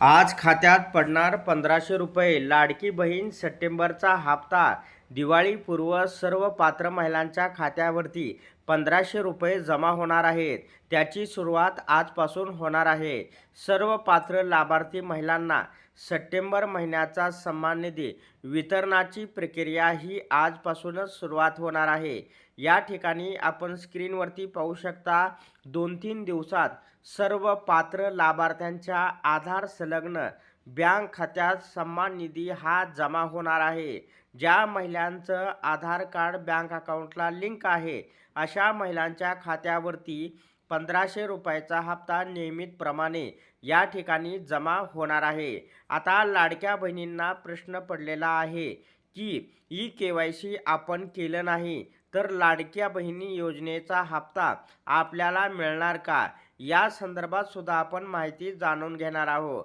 आज खात्यात पडणार पंधराशे रुपये. लाडकी बहीण सप्टेंबरचा हप्ता. दिवाळीपूर्व सर्व पात्र महिलांच्या खात्यावरती पंधराशे रुपये जमा होणार आहेत. त्याची सुरुवात आजपासून होणार आहे. सर्व पात्र लाभार्थी महिलांना सप्टेंबर महिन्याचा सन्मान निधी वितरणाची प्रक्रिया ही आजपासूनच सुरुवात होणार आहे. या ठिकाणी आपण स्क्रीनवरती पाहू शकता दोन तीन दिवसात सर्व पात्र लाभार्थ्यांच्या आधार संलग्न बँक खात्यात सन्मान निधी हा जमा होणार आहे. ज्या महिलांचं आधार कार्ड बँक अकाउंटला लिंक आहे अशा महिलांच्या खात्यावरती पंधराशे रुपयाचा हप्ता नियमितप्रमाणे या ठिकाणी जमा होणार आहे. आता लाडक्या बहिणींना प्रश्न पडलेला आहे की ई के वाय सी आपण केलं नाही तर लाडक्या बहिणी योजनेचा हप्ता आपल्याला मिळणार का? या संदर्भात सुद्धा आपण माहिती जाणून घेणार आहोत.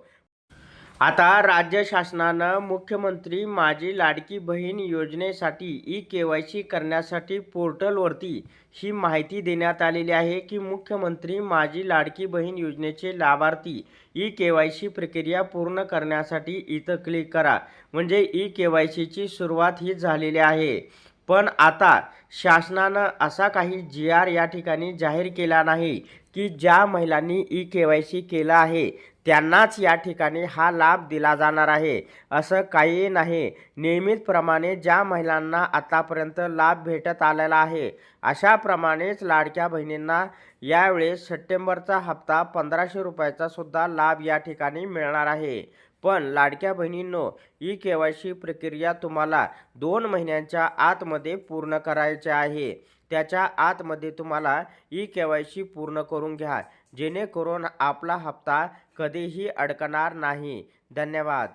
आता राज्य शासनानं मुख्यमंत्री माझी लाडकी बहीण योजनेसाठी ई के वाय सी करण्यासाठी पोर्टलवरती ही माहिती देण्यात आलेली आहे की मुख्यमंत्री माझी लाडकी बहीण योजनेचे लाभार्थी ई के वाय सी प्रक्रिया पूर्ण करण्यासाठी इथं क्लिक करा. म्हणजे ई के वाय सीची सुरुवात ही झालेली आहे. पण आता शासनानं असा काही जी आर या ठिकाणी जाहीर केला नाही की ज्या महिलांनी ई के वाय सी केलं आहे त्यांनाच या ठिकाणी हा लाभ दिला जाणार आहे. असं काही नाही. नियमितप्रमाणे ज्या महिलांना आतापर्यंत लाभ भेटत आलेला आहे अशाप्रमाणेच लाडक्या बहिणींना यावेळेस सप्टेंबरचा हप्ता पंधराशे रुपयाचा सुद्धा लाभ या ठिकाणी मिळणार आहे. पण लाडक्या बहिणींनो ई के वाय सी प्रक्रिया तुम्हाला दोन महिन्यांच्या आतमध्ये पूर्ण करायचे आहे. त्याच्या आतमध्ये तुम्हाला ई के वाय सी पूर्ण करून घ्या. जेणेकरून आपला हप्ता कधीही अडकणार नाही. धन्यवाद.